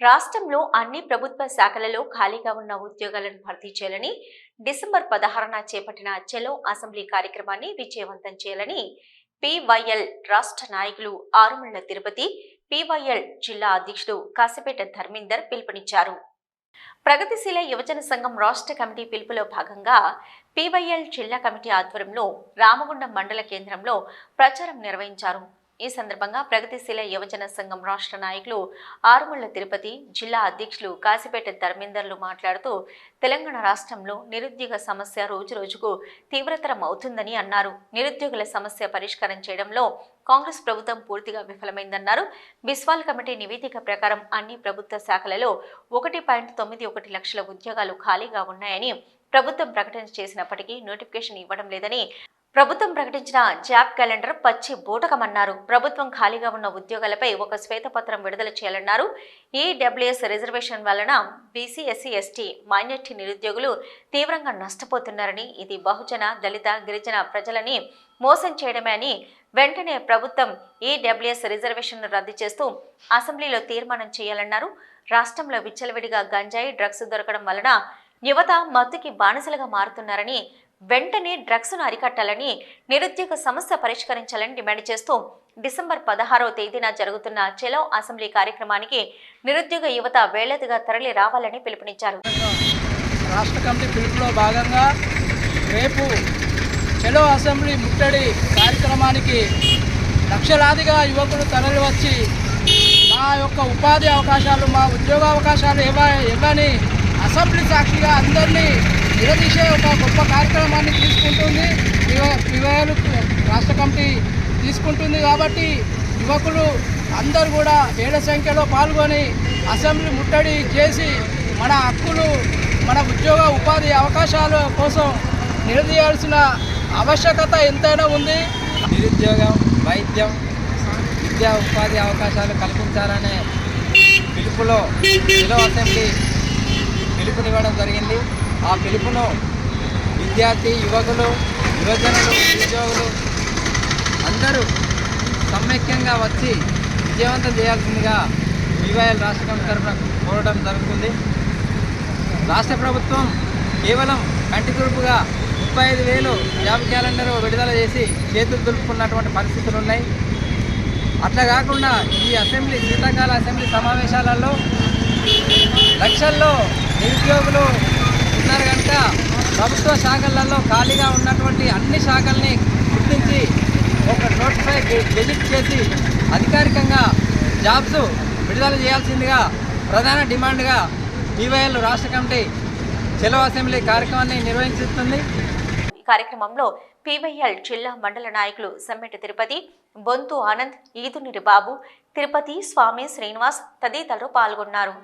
రాష్ట్రంలో అన్ని ప్రభుత్వ శాఖలలో ఖాళీగా ఉన్న ఉద్యోగాలను భర్తీ చేయాలని డిసెంబర్ పదహారున చేపట్టిన చెలో అసెంబ్లీ కార్యక్రమాన్ని విజయవంతం చేయాలని పివైఎల్ రాష్ట్ర నాయకులు ఆరుమళ్ళ తిరుపతి పివైఎల్ జిల్లా అధ్యక్షుడు కాసిపేట ధర్మేందర్ పిలుపునిచ్చారు. ప్రగతిశీల యువజన సంఘం రాష్ట్ర కమిటీ పిలుపులో భాగంగా పివైఎల్ జిల్లా కమిటీ ఆధ్వర్యంలో రామగుండం మండల కేంద్రంలో ప్రచారం నిర్వహించారు. ఈ సందర్భంగా ప్రగతిశీల యువజన సంఘం రాష్ట్ర నాయకులు ఆరుముళ్ళ తిరుపతి జిల్లా అధ్యక్షులు కాసిపేట ధర్మేందర్లు మాట్లాడుతూ తెలంగాణ రాష్ట్రంలో నిరుద్యోగ సమస్య రోజురోజుకు తీవ్రతరం అవుతుందని అన్నారు. నిరుద్యోగుల సమస్య పరిష్కారం చేయడంలో కాంగ్రెస్ ప్రభుత్వం పూర్తిగా విఫలమైందన్నారు. బిస్వాల్ కమిటీ నివేదిక ప్రకారం అన్ని ప్రభుత్వ శాఖలలో ఒకటి పాయింట్ తొమ్మిది ఒకటి లక్షల ఉద్యోగాలు ఖాళీగా ఉన్నాయని ప్రభుత్వం ప్రకటన చేసినప్పటికీ నోటిఫికేషన్ ఇవ్వడం లేదని ప్రభుత్వం ప్రకటించిన జాబ్ క్యాలెండర్ పచ్చి బూటకమన్నారు. ప్రభుత్వం ఖాళీగా ఉన్న ఉద్యోగాలపై ఒక శ్వేతపత్రం విడుదల చేయాలన్నారు. ఈడబ్ల్యూఎస్ రిజర్వేషన్ వలన బీసీ ఎస్సీ ఎస్టీ మైనార్టీ నిరుద్యోగులు తీవ్రంగా నష్టపోతున్నారని ఇది బహుజన దళిత గిరిజన ప్రజలని మోసం చేయడమే అని వెంటనే ప్రభుత్వం ఈడబ్ల్యూఎస్ రిజర్వేషన్ను రద్దు చేస్తూ అసెంబ్లీలో తీర్మానం చేయాలన్నారు. రాష్ట్రంలో విచ్చలవిడిగా గంజాయి డ్రగ్స్ దొరకడం వలన యువత మత్తుకి బానిసలుగా మారుతున్నారని వెంటనే డ్రగ్స్ను అరికట్టాలని నిరుద్యోగ సమస్య పరిష్కరించాలని డిమాండ్ చేస్తూ డిసెంబర్ పదహారవ తేదీన జరుగుతున్న చెలో అసెంబ్లీ కార్యక్రమానికి నిరుద్యోగ యువత వేళదిగా తరలి రావాలని పిలుపునిచ్చారు. రాష్ట్ర కమిటీ పిలుపులో భాగంగా రేపు చెలో అసెంబ్లీ ముట్టడి కార్యక్రమానికి లక్షలాదిగా యువకులు తరలి వచ్చి మా యొక్క ఉపాధి అవకాశాలు మా ఉద్యోగ అవకాశాలు ఇవ్వ ఇవ్వని అసెంబ్లీ సాక్షిగా అందరినీ నిలదీసే ఒక గొప్ప కార్యక్రమాన్ని తీసుకుంటుంది. పివైలు రాష్ట్ర కమిటీ తీసుకుంటుంది కాబట్టి యువకులు అందరూ కూడా ఏడ సంఖ్యలో పాల్గొని అసెంబ్లీ ముట్టడి చేసి మన హక్కులు మన ఉద్యోగ ఉపాధి అవకాశాల కోసం నిలదీయాల్సిన ఆవశ్యకత ఎంతైనా ఉంది. నిరుద్యోగం వైద్యం విద్యా ఉపాధి అవకాశాలు కల్పించాలనే పిలుపులో అసెంబ్లీ పిలుపునివ్వడం జరిగింది. ఆ పిలుపును విద్యార్థి యువకులు యువజనులు ఉద్యోగులు అందరూ సమైక్యంగా వచ్చి విజయవంతం చేయాల్సిందిగా వివైఎల్ రాష్ట్ర కమిటీ తరఫున కోరడం జరుగుతుంది. రాష్ట్ర ప్రభుత్వం కేవలం కంటి తురుపుగా ముప్పై ఐదు వేలు జాబ్ క్యాలెండర్ విడుదల చేసి చేతులు దులుపుకున్నటువంటి పరిస్థితులు ఉన్నాయి. అట్లా కాకుండా ఈ అసెంబ్లీ శీతాకాల అసెంబ్లీ సమావేశాలలో లక్షల్లో నిరుద్యోగులు ఉన్నారు ప్రభుత్వ శాఖలలో ఖాళీగా ఉన్నటువంటి అన్ని శాఖల్ని గుర్తించి ఒక నోటిఫై గెజిట్ చేసి అధికారికంగా జాబ్స్ విడుదల చేయాల్సిందిగా ప్రధాన డిమాండ్గా ఈవైఎల్ రాష్ట్ర కమిటీ చెలో అసెంబ్లీ కార్యక్రమాన్ని నిర్వహిస్తుంది. ఈ కార్యక్రమంలో పివైఎల్ జిల్లా మండల నాయకులు సమ్మెటి తిరుపతి బొంతు ఆనంద్ ఈదునిరి బాబు తిరుపతి స్వామి శ్రీనివాస్ తదితరులు పాల్గొన్నారు.